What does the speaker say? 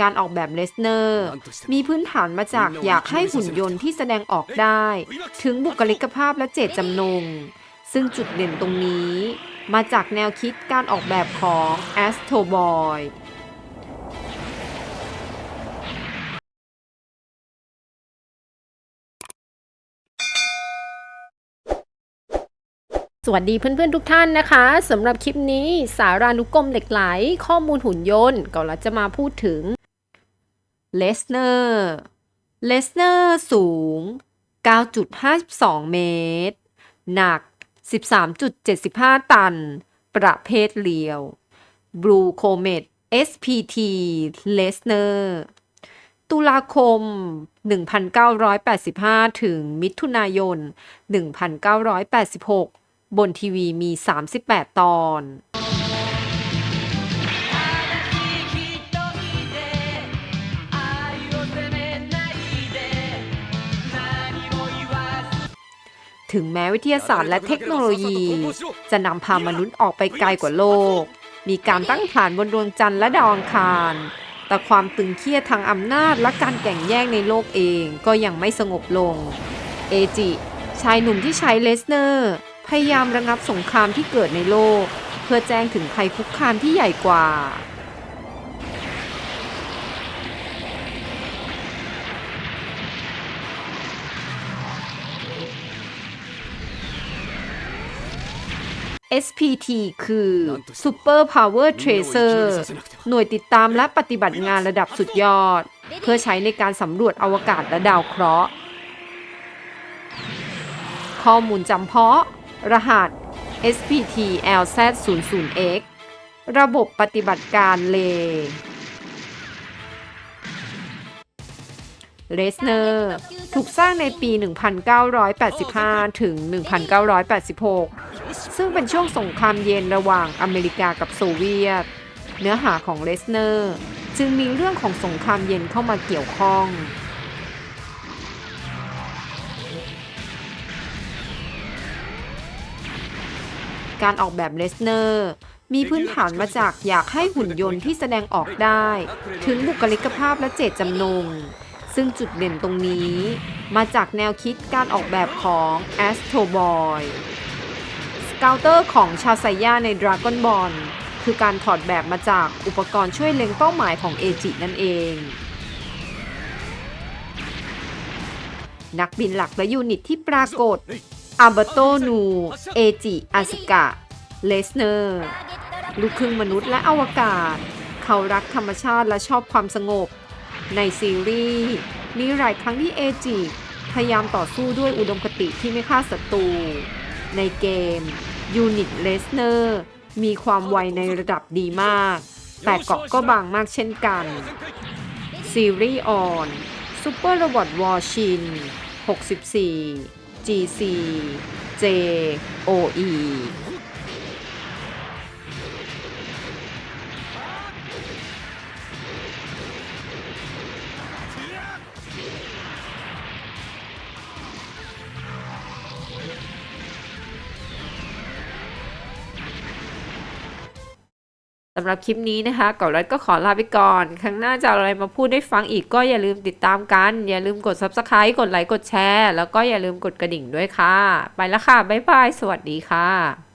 การออกแบบเลสเนอร์ มีพื้นฐานมาจากอยากให้หุ่นยนต์ที่แสดงออกได้ ถึงบุคลิกภาพและเจตจำนง ซึ่งจุดเด่นตรงนี้ มาจากแนวคิดการออกแบบของ Astro Boy สวัสดีเพื่อนๆทุกท่านนะคะสำหรับคลิปนี้สารานุกรมเหล็กไหล ข้อมูลหุ่นยนต์ก็เราจะมาพูดถึง เลสเนอร์ เลสเนอร์สูง 9.52 เมตร หนัก 13.75 ตัน ประเภทเลียว Blue Comet SPT Lesnar ตุลาคม 1985 ถึงมิถุนายน 1986 บนทีวีมี 38 ตอน ถึงแม้วิทยาศาสตร์และเทคโนโลยี จะนำพามนุษย์ออกไปไกลกว่าโลก มีการตั้งฐานบนดวงจันทร์และดาวอังคาร แต่ความตึงเครียดทางอำนาจและการแข่งแย่งในโลกเองก็ยังไม่สงบลง เอจิ ชายหนุ่มที่ใช้เลสเนอร์ พยายามระงับสงครามที่เกิดในโลก เพื่อแจ้งถึงภัยคุกคามที่ใหญ่กว่า SPT คือ Super Power Tracer หน่วยติดตามและปฏิบัติงานระดับสุดยอด เพื่อใช้ในการสำรวจอวกาศและดาวเคราะห์ ข้อมูลจำเพาะ รหัส SPT LZ00X ระบบปฏิบัติการเลเลสเนอร์ ถูกสร้างในปี 1985 ถึง 1986 ซึ่งเป็นช่วงสงครามเย็นระหว่างอเมริกากับโซเวียต เนื้อหาของเลสเนอร์จึงมีเรื่องของสงครามเย็นเข้ามาเกี่ยวข้อง การออกแบบเลสเนอร์มีพื้นฐานมาจากอยากให้หุ่นยนต์ที่แสดงออกได้ ถึงบุคลิกภาพและเจตจำนง ซึ่งจุดเด่นตรงนี้ มาจากแนวคิดการออกแบบของ Astro Boy เกลเตอร์ของชาไซย่าใน Dragon Ball คือการถอดแบบมาจากอุปกรณ์ช่วยเล็งเป้าหมายของเอจินั่นเอง นักบินหลักและยูนิตที่ปรากฏอาบโตนู เอจิ อาสกะ เลสเนอร์ ลูกครึ่งมนุษย์และอวกาศ เขารักธรรมชาติและชอบความสงบ ในซีรีส์มีหลายครั้งที่เอจิพยายามต่อสู้ด้วยอุดมคติที่ไม่ฆ่าศัตรู ในเกมยูนิตเลสเนอร์มีความไวในระดับดีมาก แต่เกาะก็บางมากเช่นกันซีรีส์ออนซูเปอร์โรบอทวอร์ชิน 64 GC JOE สำหรับคลิปนี้นะคะก่อนรัดก็ขอลาไปก่อน ครั้งหน้าจะอาอะไรมาพูดได้ฟังอีกก็อย่าลืมติดตามกัน อย่าลืมกด Subscribe กดไลค์กดแชร์ แล้วก็อย่าลืมกดกระดิ่งด้วยค่ะ ไปแล้วค่ะ บ๊ายบาย สวัสดีค่ะ